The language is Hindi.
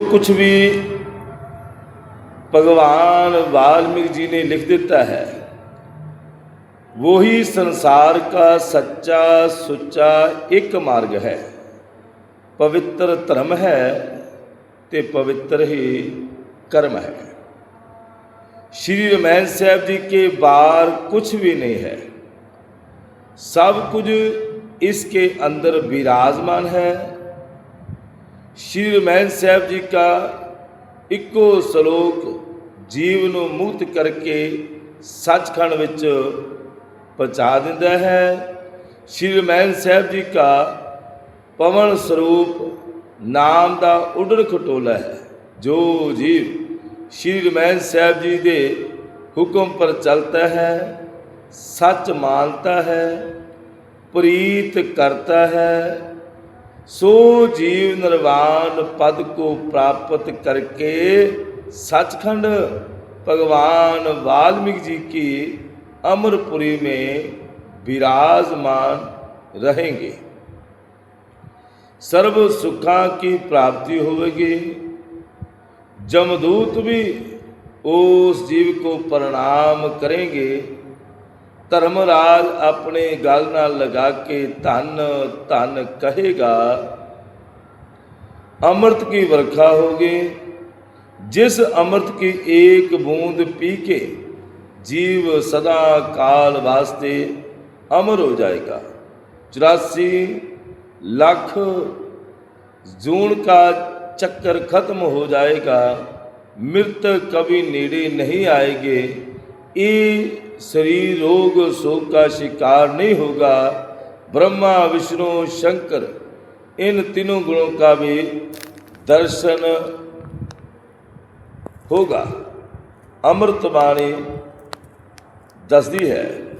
कुछ भी भगवान वाल्मीकि जी ने लिख देता है वही संसार का सच्चा सुच्चा एक मार्ग है पवित्र धर्म है ਤੇ ਪਵਿੱਤਰ ਹੀ कर्म है श्री रामायण साहब जी के बार कुछ भी नहीं है सब कुछ इसके अंदर विराजमान है ਸ਼੍ਰੀ ਰਮੈਨ ਸਾਹਿਬ ਜੀ ਕਾ ਇੱਕੋ ਸ਼ਲੋਕ ਜੀਵ ਨੂੰ ਮੁਕਤ ਕਰਕੇ ਸੱਚਖੰਡ ਵਿੱਚ ਪਹੁੰਚਾ ਦਿੰਦਾ ਹੈ। ਸ਼੍ਰੀ ਰਮੈਨ ਸਾਹਿਬ ਜੀ ਕਾ ਪਵਨ ਸਰੂਪ ਨਾਮ ਦਾ ਉਡਰ ਖਟੋਲਾ ਹੈ, ਜੋ ਜੀਵ ਸ਼੍ਰੀ ਰਮੈਨ ਸਾਹਿਬ ਜੀ ਦੇ ਹੁਕਮ ਪਰ ਚਲਤਾ ਹੈ, ਸੱਚ ਮਾਨਤਾ ਹੈ, ਪ੍ਰੀਤ ਕਰਤਾ ਹੈ सो जीव निर्वाण पद को प्राप्त करके सचखंड भगवान वाल्मीकि जी की अमरपुरी में विराजमान रहेंगे सर्व सुखा की प्राप्ति होगी जमदूत भी उस जीव को प्रणाम करेंगे ਧਰਮਰਾਜ ਆਪਣੇ ਗਲ ਨਾਲ ਲਗਾ ਕੇ ਧੰਨ ਧੰਨ ਕਹੇਗਾ अमृत की वर्षा होगी जिस अमृत की एक बूंद पी के जीव सदा काल वास्ते अमर हो जाएगा चौरासी लाख जून का चक्कर खत्म हो जाएगा मृत कभी नेड़े नहीं आएंगे ये शरीर रोग शोक का शिकार नहीं होगा। ब्रह्मा, विष्णु, शंकर, इन तीनों गुणों का भी दर्शन होगा। अमृतवाणी दसदी है।